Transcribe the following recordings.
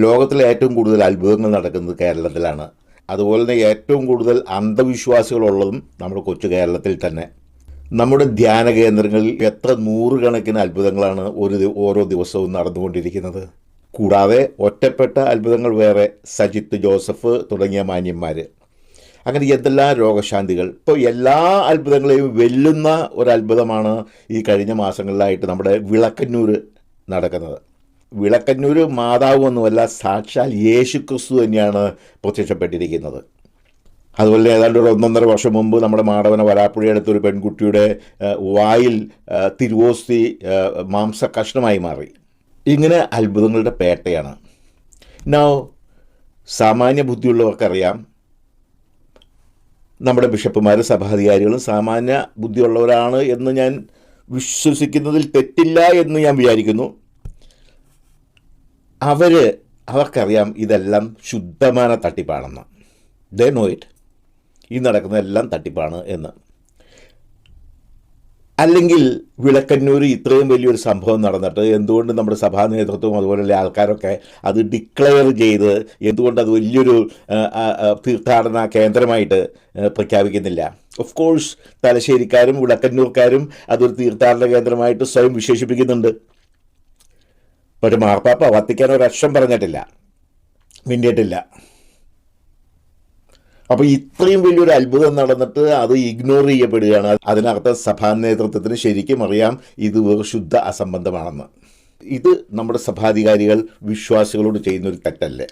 ലോകത്തിലെ ഏറ്റവും കൂടുതൽ അത്ഭുതങ്ങൾ നടക്കുന്നത് കേരളത്തിലാണ്. അതുപോലെ തന്നെ ഏറ്റവും കൂടുതൽ അന്ധവിശ്വാസികളുള്ളതും നമ്മുടെ കൊച്ചു കേരളത്തിൽ തന്നെ. നമ്മുടെ ധ്യാന കേന്ദ്രങ്ങളിൽ എത്ര നൂറുകണക്കിന് അത്ഭുതങ്ങളാണ് ഒരു ഓരോ ദിവസവും നടന്നുകൊണ്ടിരിക്കുന്നത്. കൂടാതെ ഒറ്റപ്പെട്ട അത്ഭുതങ്ങൾ വേറെ സജിത്ത് ജോസഫ് തുടങ്ങിയ മാന്യന്മാർ അങ്ങനെ എന്തെല്ലാം രോഗശാന്തികൾ? ഇപ്പോൾ എല്ലാ അത്ഭുതങ്ങളെയും വെല്ലുന്ന ഒരു അത്ഭുതമാണ് ഈ കഴിഞ്ഞ മാസങ്ങളിലായിട്ട് നമ്മുടെ വിളക്കന്നൂർ നടക്കുന്നത്. വിളക്കന്നൂർ മാതാവൊന്നുമല്ല സാക്ഷാൽ യേശു ക്രിസ്തു തന്നെയാണ് പ്രത്യക്ഷപ്പെട്ടിരിക്കുന്നത്. അതുപോലെ ഏതാണ്ട് ഒരു ഒന്നൊന്നര വർഷം മുമ്പ് നമ്മുടെ മാടവന വരാപ്പുഴയടുത്ത് ഒരു പെൺകുട്ടിയുടെ വായിൽ തിരുവോസ്തി മാംസ കഷ്ണമായി മാറി. ഇങ്ങനെ അത്ഭുതങ്ങളുടെ പേട്ടയാണ്. നോ സാമാന്യ ബുദ്ധിയുള്ളവർക്കറിയാം നമ്മുടെ ബിഷപ്പുമാർ സഭാധികാരികളും സാമാന്യ ബുദ്ധിയുള്ളവരാണ് എന്ന് ഞാൻ വിശ്വസിക്കുന്നതിൽ തെറ്റില്ല എന്ന് ഞാൻ വിചാരിക്കുന്നു. അവർ അവർക്കറിയാം ഇതെല്ലാം ശുദ്ധമായ തട്ടിപ്പാണെന്ന്. They know it. ഈ നടക്കുന്നതെല്ലാം തട്ടിപ്പാണ് എന്ന്. അല്ലെങ്കിൽ വിളക്കന്നൂർ ഇത്രയും വലിയൊരു സംഭവം നടന്നിട്ട് എന്തുകൊണ്ട് നമ്മുടെ സഭാ നേതൃത്വവും അതുപോലെയുള്ള ആൾക്കാരൊക്കെ അത് ഡിക്ലെയർ ചെയ്ത് എന്തുകൊണ്ട് അത് വലിയൊരു തീർത്ഥാടന കേന്ദ്രമായിട്ട് പ്രഖ്യാപിക്കുന്നില്ല? ഓഫ് കോഴ്സ് തലശ്ശേരിക്കാരും വിളക്കന്നൂർക്കാരും അതൊരു തീർത്ഥാടന കേന്ദ്രമായിട്ട് സ്വയം വിശേഷിപ്പിക്കുന്നുണ്ട്. പക്ഷെ മാർപ്പാപ്പ വത്തിക്കാൻ ഒരു അക്ഷം പറഞ്ഞിട്ടില്ല. മിണ്ടിയിട്ടില്ല. അപ്പോൾ ഇത്രയും വലിയൊരു അത്ഭുതം നടന്നിട്ട് അത് ഇഗ്നോർ ചെയ്യപ്പെടുകയാണ്. അതിനർത്ഥം സഭാ നേതൃത്വത്തിന് ശരിക്കും അറിയാം ഇത് വെറും ശുദ്ധ അസംബന്ധമാണെന്ന്. ഇത് നമ്മുടെ സഭാധികാരികൾ വിശ്വാസികളോട് ചെയ്യുന്നൊരു തെറ്റല്ലേ?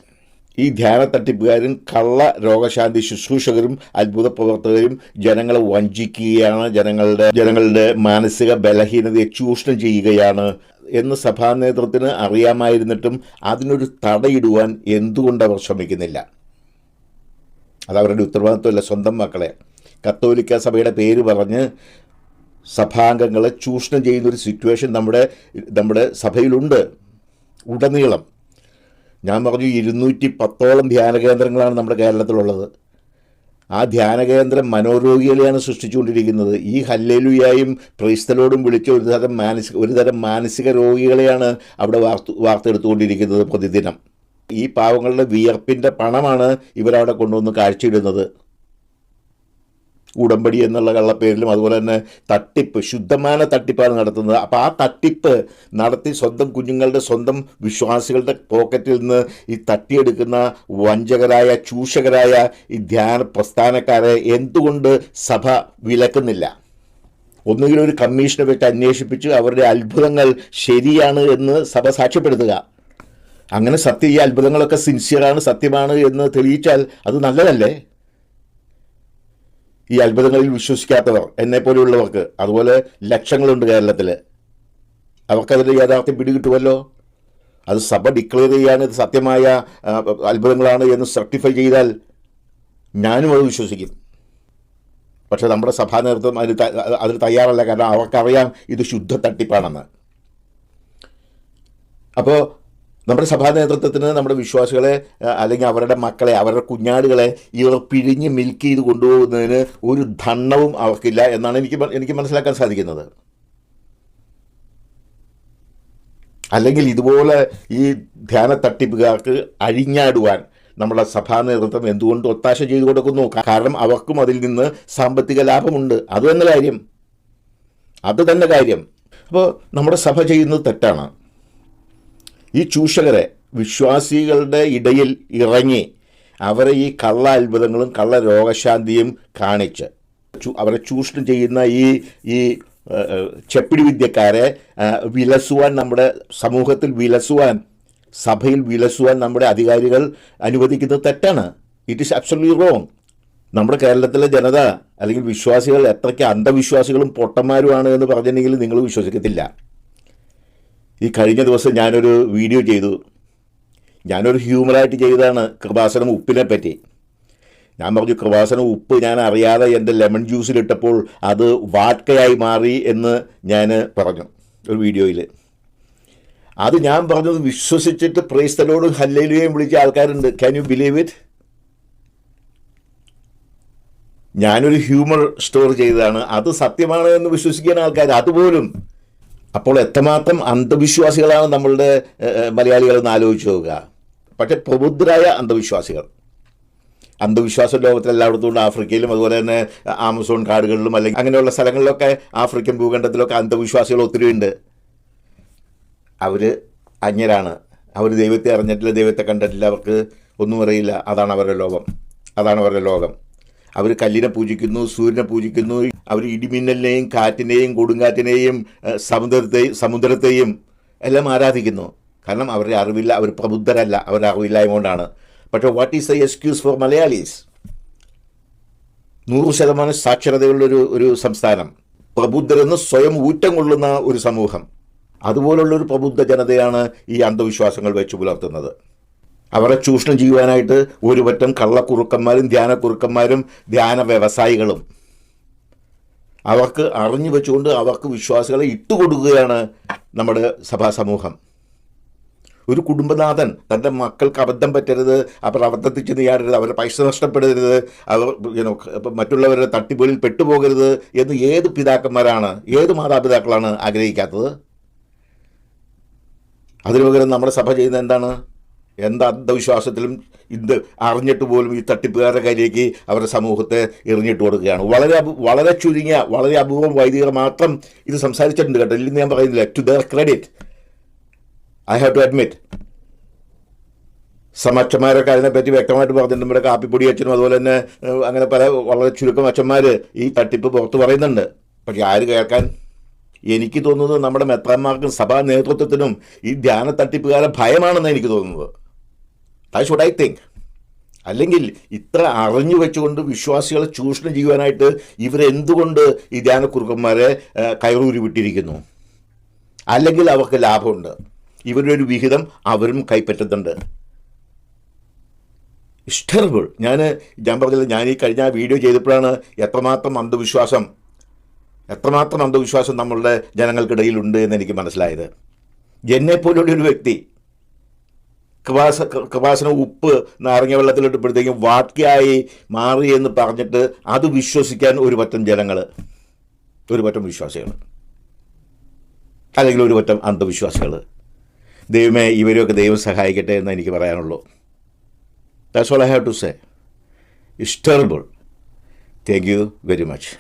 ഈ ധ്യാന തട്ടിപ്പുകാരും കള്ള രോഗശാന്തി ശുശ്രൂഷകരും അത്ഭുത പ്രവർത്തകരും ജനങ്ങളെ വഞ്ചിക്കുകയാണ് ജനങ്ങളുടെ ജനങ്ങളുടെ മാനസിക ബലഹീനതയെ ചൂഷണം ചെയ്യുകയാണ് എന്ന് സഭാ നേതൃത്വത്തിന് അറിയാമായിരുന്നിട്ടും അതിനൊരു തടയിടുവാൻ എന്തുകൊണ്ട് അവർ ശ്രമിക്കുന്നില്ല? അത് അവരുടെ ഉത്തരവാദിത്വമല്ല സ്വന്തം മക്കളെ. കത്തോലിക്ക സഭയുടെ പേര് പറഞ്ഞ് സഭാംഗങ്ങളെ ചൂഷണം ചെയ്യുന്നൊരു സിറ്റുവേഷൻ നമ്മുടെ നമ്മുടെ സഭയിലുണ്ട്. ഉടനീളം ഞാൻ പറഞ്ഞു ഇരുന്നൂറ്റി പത്തോളം ധ്യാന കേന്ദ്രങ്ങളാണ് നമ്മുടെ കേരളത്തിലുള്ളത്. ആ ധ്യാന കേന്ദ്രം മനോരോഗികളെയാണ് സൃഷ്ടിച്ചുകൊണ്ടിരിക്കുന്നത്. ഈ ഹല്ലേലുയായും ക്രൈസ്തലോടും വിളിച്ച ഒരു തരം മാനസിക ഒരു തരം മാനസിക രോഗികളെയാണ് അവിടെ വാർത്തു വാർത്തെടുത്തുകൊണ്ടിരിക്കുന്നത് പ്രതിദിനം. ഈ പാവങ്ങളുടെ വിയർപ്പിന്റെ പണമാണ് ഇവരവിടെ കൊണ്ടുവന്ന് കാഴ്ചയിടുന്നത്. ഉടമ്പടി എന്നുള്ള കള്ളപ്പേരിലും അതുപോലെ തന്നെ തട്ടിപ്പ് ശുദ്ധമായ തട്ടിപ്പാണ് നടത്തുന്നത്. അപ്പോൾ ആ തട്ടിപ്പ് നടത്തി സ്വന്തം കുഞ്ഞുങ്ങളുടെ സ്വന്തം വിശ്വാസികളുടെ പോക്കറ്റിൽ നിന്ന് ഈ തട്ടിയെടുക്കുന്ന വഞ്ചകരായ ചൂഷകരായ ഈ ധ്യാന പ്രസ്ഥാനക്കാരെ എന്തുകൊണ്ട് സഭ വിലക്കുന്നില്ല? ഒന്നുകിൽ ഒരു കമ്മീഷനെ വെച്ച് അന്വേഷിപ്പിച്ച് അവരുടെ അത്ഭുതങ്ങൾ ശരിയാണ് എന്ന് സഭ സാക്ഷ്യപ്പെടുത്തുക. അങ്ങനെ സത്യം ഈ അത്ഭുതങ്ങളൊക്കെ സിൻസിയറാണ് സത്യമാണ് എന്ന് തെളിയിച്ചാൽ അത് നല്ലതല്ലേ? ഈ അത്ഭുതങ്ങളിൽ വിശ്വസിക്കാത്തവർ എന്നെ പോലെയുള്ളവർക്ക്. അതുപോലെ ലക്ഷങ്ങളുണ്ട് കേരളത്തിൽ അവർക്കതിന്റെ യാഥാർത്ഥ്യം പിടികിട്ടുമല്ലോ അത് സഭ ഡിക്ലെയർ ചെയ്യാണ് ഇത് സത്യമായ അത്ഭുതങ്ങളാണ് എന്ന് സർട്ടിഫൈ ചെയ്താൽ ഞാനും അത് വിശ്വസിക്കും. പക്ഷേ നമ്മുടെ സഭാ നേതൃത്വം അതിന് അതിന് തയ്യാറല്ല. കാരണം അവർക്കറിയാം ഇത് ശുദ്ധ തട്ടിപ്പാണെന്ന്. അപ്പോൾ നമ്മുടെ സഭാ നേതൃത്വത്തിന് നമ്മുടെ വിശ്വാസികളെ അല്ലെങ്കിൽ അവരുടെ മക്കളെ അവരുടെ കുഞ്ഞാടുകളെ ഇവർ പിഴിഞ്ഞ് മിൽക്ക് ചെയ്ത് കൊണ്ടുപോകുന്നതിന് ഒരു ധണ്ണവും അവർക്കില്ല എന്നാണ് എനിക്ക് എനിക്ക് മനസ്സിലാക്കാൻ സാധിക്കുന്നത്. അല്ലെങ്കിൽ ഇതുപോലെ ഈ ധ്യാന തട്ടിപ്പുകാർക്ക് അഴിഞ്ഞാടുവാൻ നമ്മുടെ സഭാ നേതൃത്വം എന്തുകൊണ്ട് ഒത്താശ ചെയ്തു കൊടുക്കുന്നു? കാരണം അവർക്കും അതിൽ നിന്ന് സാമ്പത്തിക ലാഭമുണ്ട്. അത് തന്നെ കാര്യം. അത് തന്നെ കാര്യം. അപ്പോൾ നമ്മുടെ സഭ ചെയ്യുന്നത് തെറ്റാണ്. ഈ ചൂഷകരെ വിശ്വാസികളുടെ ഇടയിൽ ഇറങ്ങി അവരെ ഈ കള്ള അത്ഭുതങ്ങളും കള്ള രോഗശാന്തിയും കാണിച്ച് അവരെ ചൂഷണം ചെയ്യുന്ന ഈ ഈ ചെപ്പിടി വിദ്യക്കാരെ വിലസുവാൻ നമ്മുടെ സമൂഹത്തിൽ വിലസുവാൻ സഭയിൽ വിലസുവാൻ നമ്മുടെ അധികാരികൾ അനുവദിക്കുന്നത് തെറ്റാണ്. ഇറ്റ് ഈസ് അബ്സൊല്യൂട്ട് റോങ് നമ്മുടെ കേരളത്തിലെ ജനത അല്ലെങ്കിൽ വിശ്വാസികൾ എത്രയ്ക്ക് അന്ധവിശ്വാസികളും പൊട്ടന്മാരുമാണ് എന്ന് പറഞ്ഞിട്ടുണ്ടെങ്കിൽ നിങ്ങൾ വിശ്വസിക്കത്തില്ല. ഈ കഴിഞ്ഞ ദിവസം ഞാനൊരു വീഡിയോ ചെയ്തു. ഞാനൊരു ഹ്യൂമറായിട്ട് ചെയ്തതാണ് കൃപാസനം ഉപ്പിനെ പറ്റി. ഞാൻ പറഞ്ഞു കൃപാസനം ഉപ്പ് ഞാൻ അറിയാതെ എന്റെ ലെമൺ ജ്യൂസിലിട്ടപ്പോൾ അത് വാട്കയായി മാറി എന്ന് ഞാൻ പറഞ്ഞു ഒരു വീഡിയോയിൽ അത് ഞാൻ പറഞ്ഞത് വിശ്വസിച്ചിട്ട് പ്രേസ്തലോട് ഹല്ലയിലുകയും വിളിച്ച ആൾക്കാരുണ്ട്. ക്യാൻ യു ബിലീവ് ഇറ്റ് ഞാനൊരു ഹ്യൂമർ സ്റ്റോർ ചെയ്തതാണ്. അത് സത്യമാണ് എന്ന് വിശ്വസിക്കുന്ന ആൾക്കാർ അതുപോലും അപ്പോൾ എത്രമാത്രം അന്ധവിശ്വാസികളാണ് നമ്മളുടെ മലയാളികൾ മലയാളികളെന്ന് ആലോചിച്ച് നോക്കുക. പക്ഷേ പ്രബുദ്ധരായ അന്ധവിശ്വാസികൾ. അന്ധവിശ്വാസ ലോകത്തിൽ എല്ലായിടത്തും ഉണ്ട്. ആഫ്രിക്കയിലും അതുപോലെ തന്നെ ആമസോൺ കാടുകളിലും അല്ലെങ്കിൽ അങ്ങനെയുള്ള സ്ഥലങ്ങളിലൊക്കെ ആഫ്രിക്കൻ ഭൂഖണ്ഡത്തിലൊക്കെ അന്ധവിശ്വാസികൾ ഒത്തിരി ഉണ്ട്. അവർ അന്യരാണ്. അവർ ദൈവത്തെ അറിഞ്ഞിട്ടില്ല ദൈവത്തെ കണ്ടിട്ടില്ല അവർക്ക് ഒന്നും അറിയില്ല. അതാണ് അവരുടെ ലോകം. അതാണ് അവരുടെ ലോകം. അവർ കല്ലിനെ പൂജിക്കുന്നു സൂര്യനെ പൂജിക്കുന്നു. അവർ ഇടിമിന്നലിനെയും കാറ്റിനെയും കൊടുങ്കാറ്റിനെയും സമുദ്രത്തെയും സമുദ്രത്തെയും എല്ലാം ആരാധിക്കുന്നു. കാരണം അവരുടെ അറിവില്ല അവർ പ്രബുദ്ധരല്ല അവരുടെ അറിവില്ലായ്മ കൊണ്ടാണ് പക്ഷേ what is the excuse for Malayalis നൂറ് ശതമാനം സാക്ഷരതയുള്ളൊരു ഒരു സംസ്ഥാനം. പ്രബുദ്ധരെന്ന് സ്വയം ഊറ്റം കൊള്ളുന്ന ഒരു സമൂഹം. അതുപോലുള്ളൊരു പ്രബുദ്ധ ജനതയാണ് ഈ അന്ധവിശ്വാസങ്ങൾ വെച്ച് പുലർത്തുന്നത്. അവരെ ചൂഷണം ചെയ്യുവാനായിട്ട് ഒരു പറ്റം കള്ളക്കുറുക്കന്മാരും ധ്യാനക്കുറുക്കന്മാരും ധ്യാന വ്യവസായികളും അവർക്ക് അറിഞ്ഞു വെച്ചുകൊണ്ട് അവർക്ക് വിശ്വാസികളെ ഇട്ടുകൊടുക്കുകയാണ് നമ്മുടെ സഭാ സമൂഹം ഒരു കുടുംബനാഥൻ തന്റെ മക്കൾക്ക് അബദ്ധം പറ്റരുത് അവർ അബദ്ധത്തിൽ ചെന്ന് ചാടരുത് അവരുടെ പൈസ നഷ്ടപ്പെടരുത് അവർ മറ്റുള്ളവരുടെ തട്ടിപ്പുകളിൽ പെട്ടുപോകരുത് എന്ന് ഏത് പിതാക്കന്മാരാണ് ഏത് മാതാപിതാക്കളാണ് ആഗ്രഹിക്കാത്തത്? അതിനു പകരം നമ്മുടെ സഭ ചെയ്യുന്നത് എന്താണ്? എന്ത് അന്ധവിശ്വാസത്തിലും ഇത് അറിഞ്ഞിട്ട് പോലും ഈ തട്ടിപ്പുകാരുടെ കയ്യിലേക്ക് അവരുടെ സമൂഹത്തെ എറിഞ്ഞിട്ട് കൊടുക്കുകയാണ്. വളരെ വളരെ ചുരുങ്ങിയ വളരെ അപൂർവം വൈദികർ മാത്രം ഇത് സംസാരിച്ചിട്ടുണ്ട് കേട്ടോ. ഇല്ലെന്ന് ഞാൻ പറയുന്നില്ല. To their credit I have to admit സമക്ഷന്മാരൊക്കെ അതിനെപ്പറ്റി വ്യക്തമായിട്ട് പറഞ്ഞിട്ടുണ്ട്. നമ്മുടെ കാപ്പിപ്പൊടി അച്ഛനും അതുപോലെ തന്നെ അങ്ങനെ പല വളരെ ചുരുക്കം അച്ഛന്മാർ ഈ തട്ടിപ്പ് പുറത്ത് പറയുന്നുണ്ട്. പക്ഷെ ആര് കേൾക്കാൻ? എനിക്ക് തോന്നുന്നത് നമ്മുടെ മെത്രാന്മാർക്കും സഭാ നേതൃത്വത്തിനും ഈ ധ്യാന തട്ടിപ്പുകാരെ ഭയമാണെന്ന് എനിക്ക് തോന്നുന്നത്. ദാറ്റ് ഷുഡ് ഐ തിങ്ക് അല്ലെങ്കിൽ ഇത്ര അറിഞ്ഞു വെച്ചുകൊണ്ട് വിശ്വാസികളെ ചൂഷണം ചെയ്യുവാനായിട്ട് ഇവരെന്തുകൊണ്ട് ഈ ധ്യാനക്കുറുക്കന്മാരെ കയറൂരി വിട്ടിരിക്കുന്നു അല്ലെങ്കിൽ അവർക്ക് ലാഭമുണ്ട്. ഇവരുടെ ഒരു വിഹിതം അവരും കൈപ്പറ്റുന്നുണ്ട്. ഇഷ്ടർബിൾ ഞാൻ ഞാൻ പറഞ്ഞില്ല ഞാൻ ഈ കഴിഞ്ഞ വീഡിയോ ചെയ്തപ്പോഴാണ് എത്രമാത്രം അന്ധവിശ്വാസം എത്രമാത്രം അന്ധവിശ്വാസം നമ്മളുടെ ജനങ്ങൾക്കിടയിലുണ്ട് എന്ന് എനിക്ക് മനസ്സിലായത്. എന്നെപ്പോലുള്ള ഒരു വ്യക്തി കൃപാസ കൃപാസന ഉപ്പ് നാരങ്ങ വെള്ളത്തിലിട്ടപ്പോഴത്തേക്കും വാക്യായി മാറി എന്ന് പറഞ്ഞിട്ട് അത് വിശ്വസിക്കാൻ ഒരു പറ്റം ജനങ്ങൾ ഒരു പറ്റം വിശ്വാസികൾ അല്ലെങ്കിൽ ഒരു പറ്റം അന്ധവിശ്വാസികൾ ദൈവമേ ഇവരെയൊക്കെ ദൈവം സഹായിക്കട്ടെ എന്ന് എനിക്ക് പറയാനുള്ളൂ. That's all I have to say is terrible thank you very much